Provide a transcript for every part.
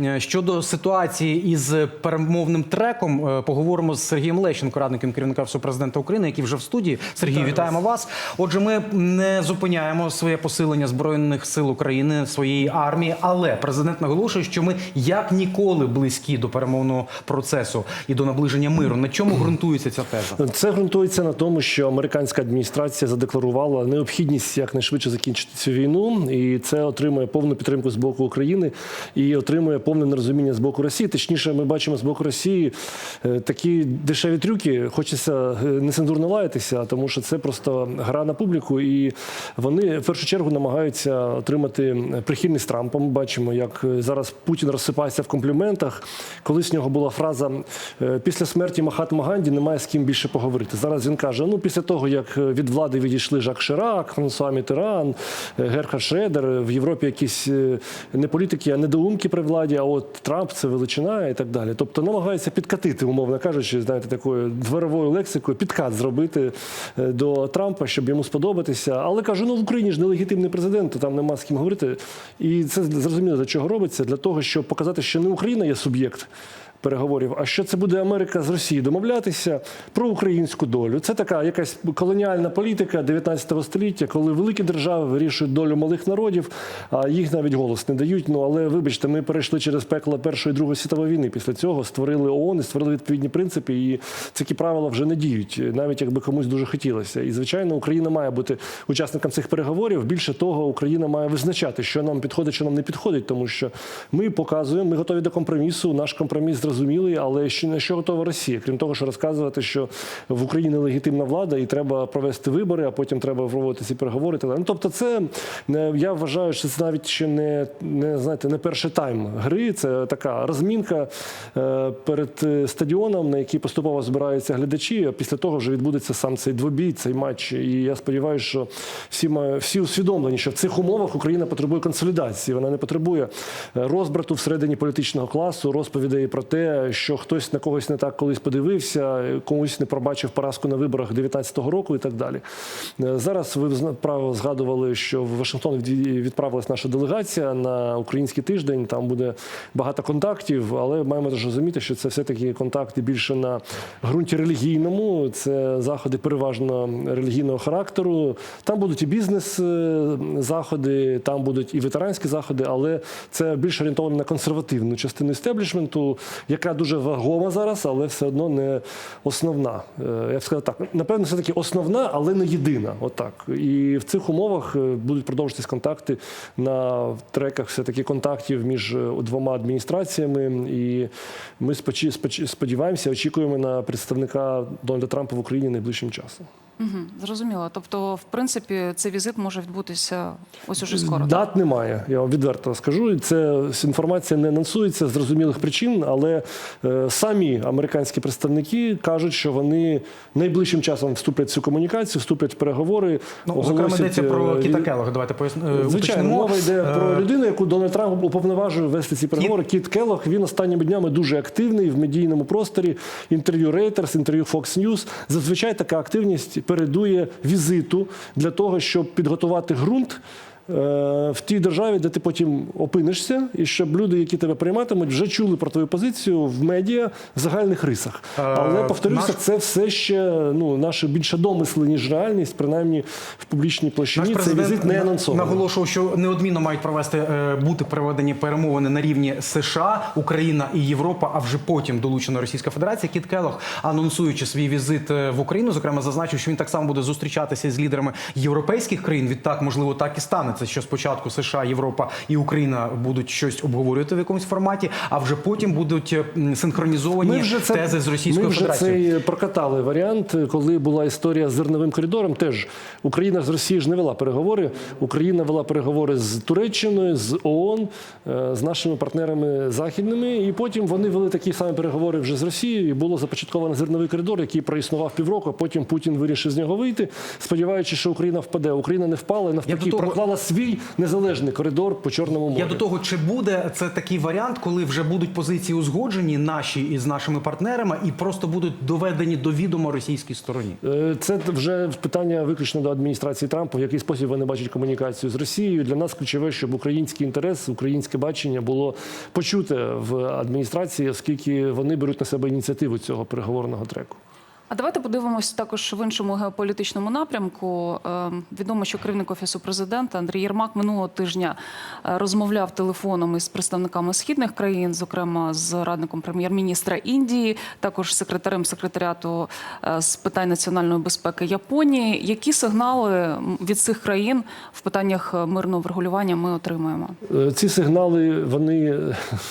Е, Щодо ситуації із перемовним треком, е, поговоримо з Сергієм Лещенко, радником керівника президента України, який вже в студії. Сергій, вітаємо вас. Отже, ми не зупиняємо своє посилення збройних сил України, своєї армії, але президент наголошує, що ми як ніколи близькі до перемовного процесу і до наближення миру. На чому ґрунтується ця теза? Це ґрунтується на тому, що американська адміністрація задекларувала необхідність якнайшвидше закінчити цю війну, і це отримує повну підтримку з боку України і отримує повне нерозуміння з боку Росії. Точніше, ми бачимо з боку Росії е, такі дешеві трюки. Хочеться е, нецензурно лаятися, тому що це просто гра на публіку, і вони в першу чергу намагаються отримати прихильність Трампа. Ми бачимо, як е, зараз Путін розсипається в компліментах. Колись в нього була фраза після смерті Махатма Ганді немає з ким більше поговорити. Зараз він каже: ну після того, як від влади відійшли Жак Ширак, Франсуа Мітеран, Герхард Шредер, в Європі якісь не політики, а недоумки при владі. А от Трамп це величина і так далі. Тобто намагаються підкатити, умовно кажучи, знаєте, такою дворовою лексикою, підкат зробити е, до Трампа, щоб йому сподобатися. Але кажу, ну в Україні ж нелегітимний президент, там нема з ким говорити. І це зрозуміло, для чого робиться, для того, щоб показати, що не Україна є суб'єкт. Переговорів, а що це буде Америка з Росією домовлятися про українську долю? Це така якась колоніальна політика 19 століття, коли великі держави вирішують долю малих народів, а їх навіть голос не дають. Ну але вибачте, ми перейшли через пекло Першої і Другої світової війни. Після цього створили ООН і створили відповідні принципи, і такі правила вже не діють, навіть якби комусь дуже хотілося. І звичайно, Україна має бути учасником цих переговорів. Більше того, Україна має визначати, що нам підходить, що нам не підходить, тому що ми показуємо, ми готові до компромісу. Наш компроміс зрозумілий, але ще на що готова Росія, крім того, що розказувати, що в Україні легітимна влада і треба провести вибори, а потім треба проводити ці переговори. далі. Ну, тобто, це не- я вважаю, що це навіть ще не, не знаєте, не перший тайм гри. Це така розмінка е, перед е, стадіоном, на який поступово збираються глядачі. А після того вже відбудеться сам цей двобій, цей матч. І я сподіваюся, що всі має- всі усвідомлені, що в цих умовах Україна потребує консолідації. Вона не потребує е, розбрату всередині політичного класу, розповідей про те, що хтось на когось не так колись подивився, комусь не пробачив поразку на виборах 19-го року і так далі. Е, Зараз ви право згадували, що в Вашингтон від- відправилась наша делегація на український тиждень. Там буде багато контактів, але маємо теж розуміти, що це все-таки контакти більше на ґрунті релігійному. Це заходи переважно релігійного характеру. Там будуть і бізнес е, там будуть і ветеранські заходи, але це більш орієнтовано на консервативну частину істеблішменту, яка дуже вагома зараз, але все одно не основна. Е, Я б сказав так, напевно, все таки основна, але не єдина. Отак. І в цих умовах е, будуть продовжуватись контакти на треках все-таки контактів між е, двома адміністраціями. І ми сподіваємося, очікуємо на представника Дональда Трампа в Україні найближчим часом. Угу, зрозуміло. Тобто, в принципі, цей візит може відбутися ось уже скоро. так? Дат немає, я вам відверто скажу. І Це інформація не анонсується з зрозумілих причин, але е, самі американські представники кажуть, що вони найближчим часом вступлять в цю комунікацію, вступлять в переговори. Ну, зокрема, оголосять, йдеться про е, Кіта Келлога. Давайте пояснимо. Звичайно, мова йде про Е, людину, яку Дональд Трамп уповноважує вести ці переговори. Кіт Келлог, він останніми днями дуже активний в медійному просторі. Інтерв'ю Reuters, інтерв'ю Fox News. Зазвичай така активність передує візиту для того, щоб підготувати ґрунт. Е, В тій державі, де ти потім опинишся, і щоб люди, які тебе прийматимуть, вже чули про твою позицію в медіа в загальних рисах. Е, Але повторюся, наш- це все ще ну наші більше домисли, ніж реальність, принаймні в публічній Наш площині. Цей президент візит не анонсований. наголошував, що неодмінно мають провести е, бути проведені перемовини на рівні США, Україна і Європа, а вже потім долучена Російська Федерація. Кіт Келлог, анонсуючи свій візит в Україну, зокрема зазначив, що він так само буде зустрічатися з лідерами європейських країн. Відтак, можливо, так і станеться, що спочатку США, Європа і Україна будуть щось обговорювати в якомусь форматі, а вже потім будуть е, синхронізовані тези з Російською ми вже Федерацією. цей прокатали варіант, коли була історія з зерновим коридором. Теж Україна з Росією ж не вела переговори. Україна вела переговори з Туреччиною, з ООН, е, з нашими партнерами західними. І потім вони вели такі самі переговори вже з Росією. І було започатковано зерновий коридор, який проіснував півроку. а Потім Путін вирішив з нього вийти, сподіваючись, що Україна впаде. Україна не впала, навпаки, проклала свій незалежний коридор по Чорному морю. Я до того, чи буде це такий варіант, коли вже будуть позиції узгоджені наші із нашими партнерами, і просто будуть доведені до відома російській стороні. Е, Це питання питання виключно до адміністрації Трампа, в який спосіб вони бачать комунікацію з Росією. Для нас ключове, щоб український інтерес, українське бачення було почуте в адміністрації, оскільки вони беруть на себе ініціативу цього переговорного треку. А давайте подивимось також в іншому геополітичному напрямку. Е, Відомо, що керівник офісу президента Андрій Єрмак минулого тижня е, розмовляв телефоном із представниками східних країн, зокрема з радником прем'єр-міністра Індії, також секретарем секретаріату е, з питань національної безпеки Японії. Які сигнали від цих країн в питаннях е, мирного врегулювання ми отримуємо? Е, Ці сигнали, вони,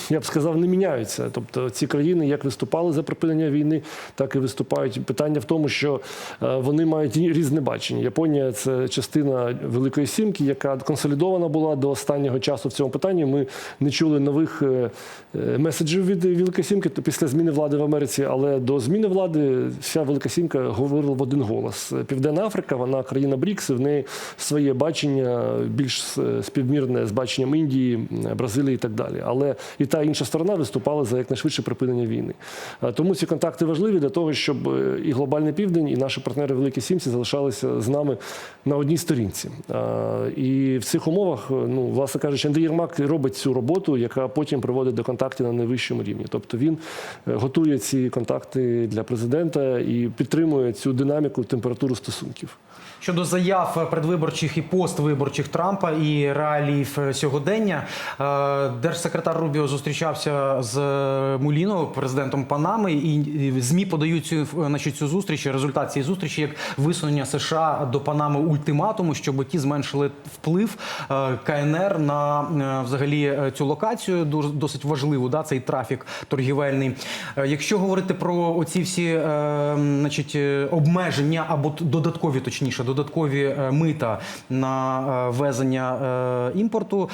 я б сказав, не міняються. Тобто ці країни як виступали за припинення війни, так і виступають. Питання в тому, що е, вони мають різне бачення. Японія це частина Великої Сімки, яка консолідована була до останнього часу в цьому питанні. Ми не чули нових е, е, меседжів від Великої Сімки після зміни влади в Америці, але до зміни влади вся Велика Сімка говорила в один голос. Південна Африка, вона країна Брікс, в неї своє бачення більш співмірне з баченням Індії, Бразилії і так далі. Але і та інша сторона виступала за якнайшвидше припинення війни. Тому ці контакти важливі для того, щоб і глобальний південь, і наші партнери Великі Сімці залишалися з нами на одній сторінці. І в цих умовах, ну власне кажучи, Андрій Єрмак робить цю роботу, яка потім приводить до контактів на найвищому рівні. Тобто він е, готує ці контакти для президента і підтримує цю динаміку, температуру стосунків. Щодо заяв предвиборчих і поствиборчих Трампа і реаліїв е, сьогодення, е, держсекретар Рубіо зустрічався з Муліно, президентом Панами, і змі подають цю значить, цю зустріч, результат цієї зустрічі як висунення США до Панами ультиматуму, щоб ті зменшили вплив е, КНР на взагалі цю локацію, досить важливу, да, цей трафік торгівельний. Якщо говорити про оці всі значить, обмеження або додаткові, точніше, додаткові е, мита на везення ввезення е, імпорту.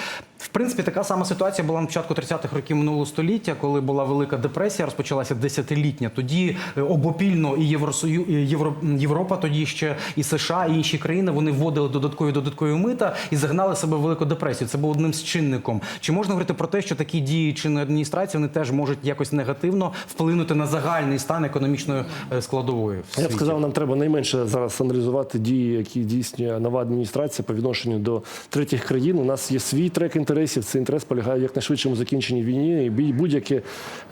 В принципі, така сама ситуація була на початку 30-х років минулого століття, коли була велика депресія, розпочалася десятилітня. Тоді е, обопільно і Євросою, Євро, Європа, тоді ще і США, і інші країни вони вводили додаткові додаткові мита і загнали себе в велику депресію. Це був одним з чинником. Чи можна говорити про те, що такі дії чинної адміністрації вони теж можуть якось негативно вплинути на загальний стан економічної е, складової? Я б сказав, нам треба найменше зараз аналізувати дії, які здійснює нова адміністрація по відношенню до третіх країн. У нас є свій трек інтересів. Цей інтерес полягає в якнайшвидшому закінченні війни. І будь-яке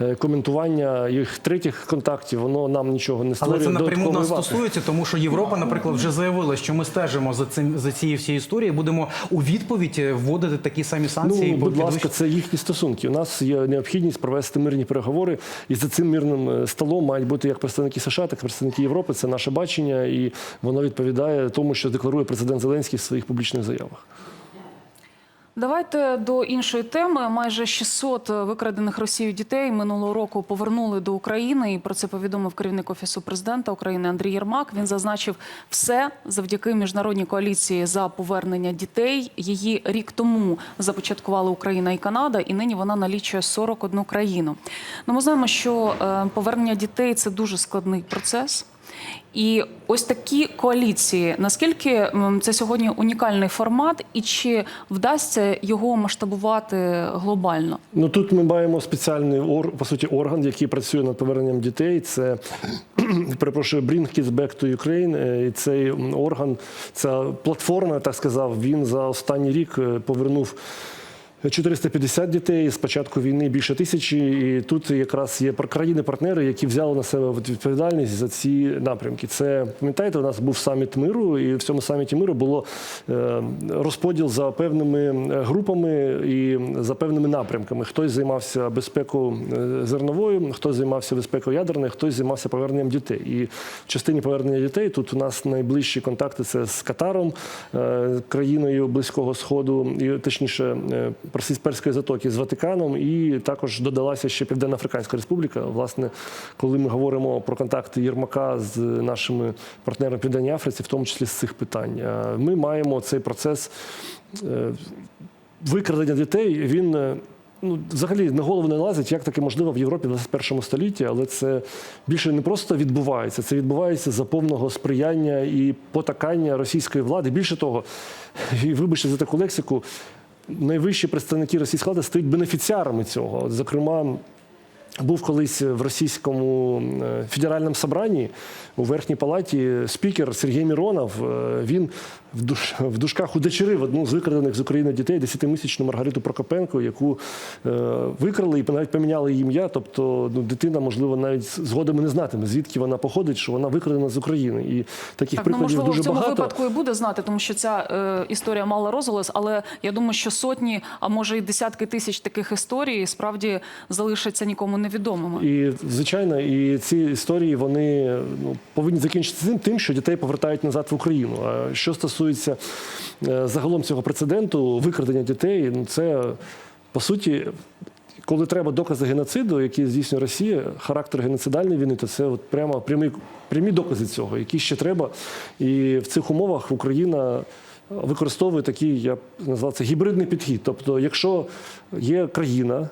е, коментування їх третіх контактів, воно нам нічого не створює. Але це напряму нас ваги. стосується, тому що Європа, наприклад, вже заявила, що ми стежимо за цим за цією всією історією. Будемо у відповідь е, вводити такі самі санкції. Ну, будь ласка, це їхні стосунки. У нас є необхідність провести мирні переговори, і за цим мирним е, столом мають бути як представники США, так і представники Європи. Це наше бачення, і воно відповідає тому, що декларує президент Зеленський в своїх публічних заявах. Давайте до іншої теми. Майже 600 викрадених Росією дітей минулого року повернули до України. І про це повідомив керівник офісу президента України Андрій Єрмак. Він зазначив все завдяки міжнародній коаліції за повернення дітей. Її рік тому започаткували Україна і Канада, і нині вона налічує 41 країну. Ну, ми знаємо, що е, повернення дітей це дуже складний процес. І ось такі коаліції. Наскільки це сьогодні унікальний формат, і чи вдасться його масштабувати глобально? Ну тут ми маємо спеціальний по суті орган, який працює над поверненням дітей. Це перепрошую, Bring Kids Back to Ukraine. Е, І цей орган, ця платформа, я так сказав, він за останній рік е, повернув. 450 дітей з початку війни більше тисячі, і тут якраз є пар- країни-партнери, які взяли на себе відповідальність за ці напрямки. Це пам'ятаєте, у нас був саміт миру, і в цьому саміті миру було е, розподіл за певними е, групами і за певними напрямками. Хтось займався безпекою е, зерновою, хтось займався безпекою ядерною, хтось займався поверненням дітей. І в частині повернення дітей тут у нас найближчі контакти це з Катаром, країною Близького Сходу, і точніше Перської затоки з Ватиканом, і також додалася ще Південно-Африканська Республіка. Власне, коли ми говоримо про контакти Єрмака з нашими партнерами Південній Африці, в тому числі з цих питань, е, ми маємо цей процес е, викрадення дітей. Він е, ну, взагалі на голову не лазить, як таке можливо в Європі в 21 столітті, але це більше не просто відбувається, це відбувається за повного сприяння і потакання російської влади. Більше того, і вибачте за таку лексику, найвищі представники російської влади стають бенефіціарами цього. Зокрема, був колись в російському е, федеральному собранні у верхній палаті спікер Сергій Міронов. Е, Він в, душ, в дужках удочерив одну з викрадених з України дітей, 10-місячну Маргариту Прокопенко, яку е, викрали і навіть поміняли її ім'я. Тобто ну, дитина, можливо, навіть згодом не знатиме, звідки вона походить, що вона викрадена з України. І таких Так, ну прикладів можливо, дуже в цьому багато. випадку і буде знати, тому що ця е, історія мала розголос, але я думаю, що сотні, а може і десятки тисяч таких історій справді залишаться нікому невідомими. І звичайно, і ці історії вони ну, повинні закінчитися тим, тим, що дітей повертають назад в Україну. А що стосується е, загалом цього прецеденту, викрадення дітей, ну це по суті. Коли треба докази геноциду, які здійснює Росія, характер геноцидальної війни, то це от прямо прямі, прямі докази цього, які ще треба. І в цих умовах Україна використовує такий, я назвав це гібридний підхід. Тобто, якщо є країна,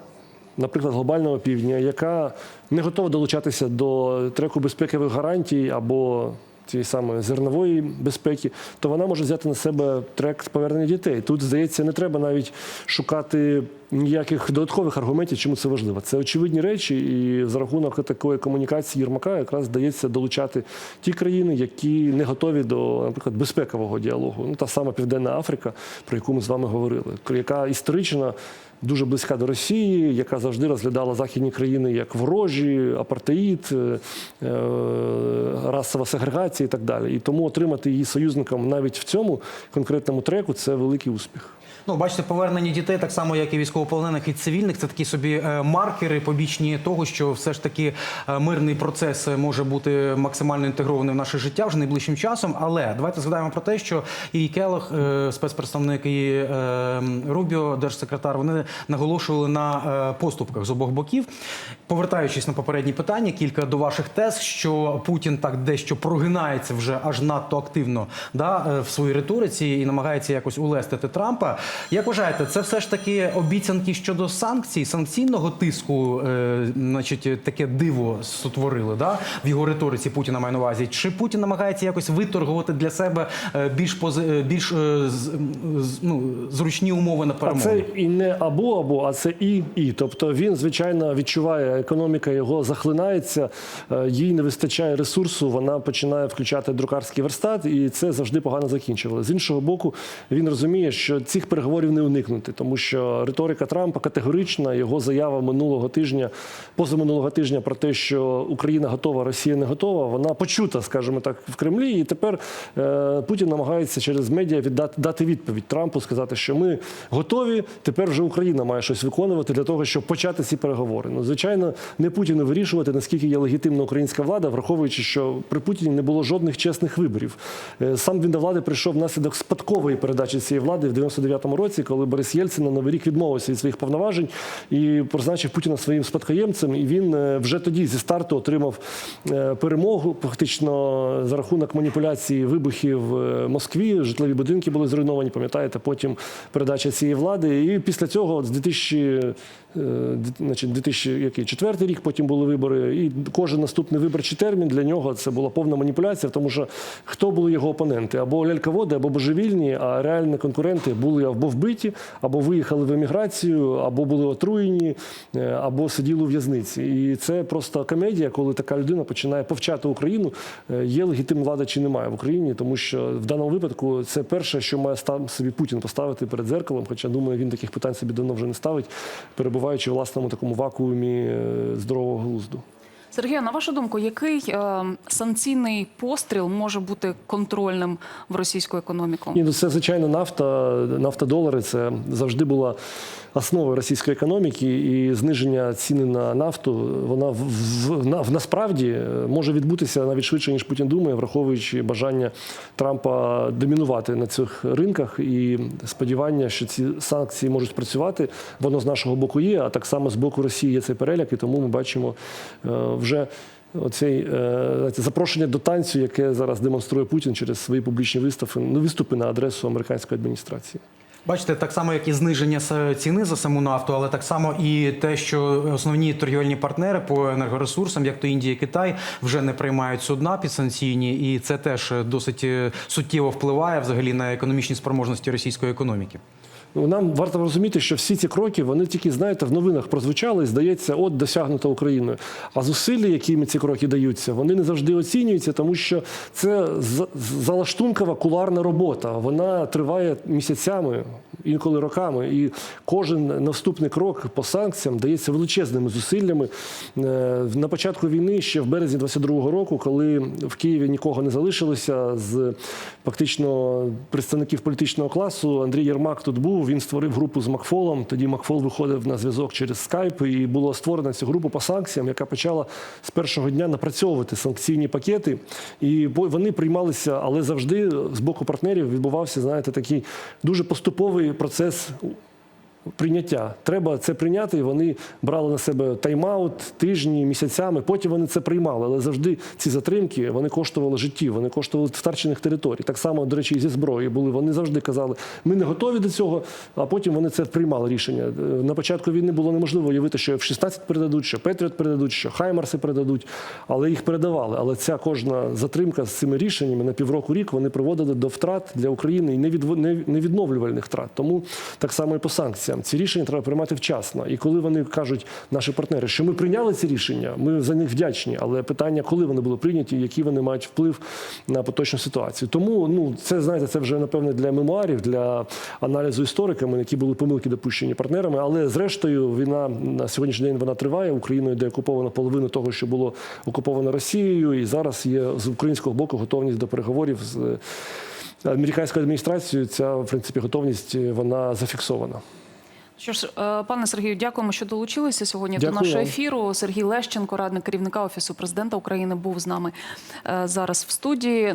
наприклад, глобального півдня, яка не готова долучатися до треку безпекових гарантій або цієї самої зернової безпеки, то вона може взяти на себе трек повернення дітей. Тут, здається, не треба навіть шукати ніяких додаткових аргументів, чому це важливо. Це очевидні речі, і за рахунок такої комунікації Єрмака якраз вдається долучати ті країни, які не готові до, наприклад, безпекового діалогу. Ну та сама Південна Африка, про яку ми з вами говорили, яка історично дуже близька до Росії, яка завжди розглядала західні країни як ворожі, апартеїд, е, е, расова сегрегація і так далі. І тому отримати її союзником навіть в цьому конкретному треку це великий успіх. Ну, бачите, повернення дітей, так само як і військовополонених і цивільних, це такі собі е, маркери побічні того, що все ж таки е, мирний процес може бути максимально інтегрований в наше життя вже найближчим часом. Але давайте згадаємо про те, що і Келох, е, спецпредставник, і Рубіо, держсекретар, вони наголошували на поступках з обох боків. Повертаючись на попередні питання, кілька до ваших тез, що Путін так дещо прогинається вже аж надто активно да, в своїй риториці і намагається якось улестити Трампа. Як вважаєте, це все ж таки обіцянки щодо санкцій, санкційного тиску, е, значить, таке диво сотворили да, в його риториці Путіна має на увазі? Чи Путін намагається якось виторгувати для себе е, більш пози- е, більш е, з- ну, зручні умови на А перемогу? це і не або або, а це і і. Тобто він, звичайно, відчуває, економіка його захлинається, е, їй не вистачає ресурсу, вона починає включати друкарський верстат, і це завжди погано закінчувало. З іншого боку, він розуміє, що цих переговорів не уникнути, тому що риторика Трампа категорична. Його заява минулого тижня, позаминулого тижня про те, що Україна готова, Росія не готова, вона почута, скажімо так, в Кремлі. І тепер е, Путін намагається через медіа віддати дати відповідь Трампу, сказати, що ми готові. Тепер вже Україна має щось виконувати для того, щоб почати ці переговори. Ну, звичайно, не Путіну вирішувати, наскільки є легітимна українська влада, враховуючи, що при Путіні не було жодних чесних виборів. Е, Сам він до влади прийшов внаслідок спадкової передачі цієї влади в 99-му році, коли Борис Єльцин на новий рік відмовився від своїх повноважень і призначив Путіна своїм спадкоємцем. І він е, вже тоді зі старту отримав е, перемогу, фактично за рахунок маніпуляції вибухів в Москві. Житлові будинки були зруйновані. Пам'ятаєте, потім передача цієї влади. І після цього от з 2000, е, значить, 2004 рік потім були вибори. І кожен наступний виборчий термін для нього це була повна маніпуляція, тому що хто були його опоненти? Або ляльководи, або божевільні, а реальні конкуренти були або вбиті, або виїхали в еміграцію, або були отруєні, е, або сиділи у в'язниці. І це просто комедія, коли така людина починає повчати Україну, е, є легітимна влада чи немає в Україні, тому що в даному випадку це перше, що має став собі Путін поставити перед зеркалом. Хоча думаю, він таких питань собі давно вже не ставить, перебуваючи в власному такому вакуумі е, здорового глузду. Сергію, на вашу думку, який е, санкційний постріл може бути контрольним в російську економіку? Ні, ну це звичайно нафта, нафтодолари. Це завжди була основою російської економіки, і зниження ціни на нафту вона в, в, на, в насправді е, може відбутися навіть швидше ніж Путін думає, враховуючи бажання Трампа домінувати на цих ринках і сподівання, що ці санкції можуть спрацювати. Воно з нашого боку є, а так само з боку Росії є цей переляк, і тому ми бачимо е, вже. Оцей е, знаєте, запрошення до танцю, яке зараз демонструє Путін через свої публічні виставки, ну, виступи на адресу американської адміністрації. Бачите, так само, як і зниження ціни за саму нафту, але так само і те, що основні торгівельні партнери по енергоресурсам, як то Індія і Китай, вже не приймають судна підсанкційні, і це теж досить е, суттєво впливає взагалі на економічні спроможності російської економіки. Ну, Нам варто розуміти, що всі ці кроки вони тільки знаєте в новинах прозвучали. і, Здається, от досягнуто Україною. А зусилля, якими ці кроки даються, вони не завжди оцінюються, тому що це залаштункова куларна робота. Вона триває місяцями, інколи роками. І кожен наступний крок по санкціям дається величезними зусиллями. Е, На початку війни, ще в березні 22-го року, коли в Києві нікого не залишилося з фактично представників політичного класу, Андрій Єрмак тут був. Він створив групу з Макфолом. Тоді Макфол виходив на зв'язок через скайп, і була створена ця групу по санкціям, яка почала з першого дня напрацьовувати санкційні пакети. І вони приймалися, але завжди з боку партнерів відбувався, знаєте, такий дуже поступовий процес прийняття. Треба це прийняти, і вони брали на себе тайм-аут тижні, місяцями. Потім вони це приймали. Але завжди ці затримки вони коштували життів, вони коштували втрачених територій. Так само, до речі, і зі зброєю були. Вони завжди казали, ми не готові до цього, а потім вони це приймали рішення. Е, На початку війни було неможливо уявити, що F-16 передадуть, що Петріот передадуть, що Хаймарси передадуть, але їх передавали. Але ця кожна затримка з цими рішеннями на півроку рік вони приводили до втрат для України і невідновлювальних втрат. Тому так само і по санкціям. Ці рішення треба приймати вчасно. І коли вони кажуть, наші партнери, що ми прийняли ці рішення, ми за них вдячні. Але питання, коли вони були прийняті, який вони мають вплив на поточну ситуацію. Тому ну це знаєте, це вже напевне для мемуарів, для аналізу істориками, які були помилки допущені партнерами. Але зрештою, війна на сьогоднішній день вона триває. Україною де окуповано половину того, що було окуповано Росією, і зараз є з українського боку готовність до переговорів з. е, Американською адміністрацією ця в принципі готовність е, вона зафіксована. Що ж, е, пане Сергію, дякуємо, що долучилися сьогодні до нашого ефіру. Сергій Лещенко, радник керівника офісу президента України, був з нами е, зараз в студії.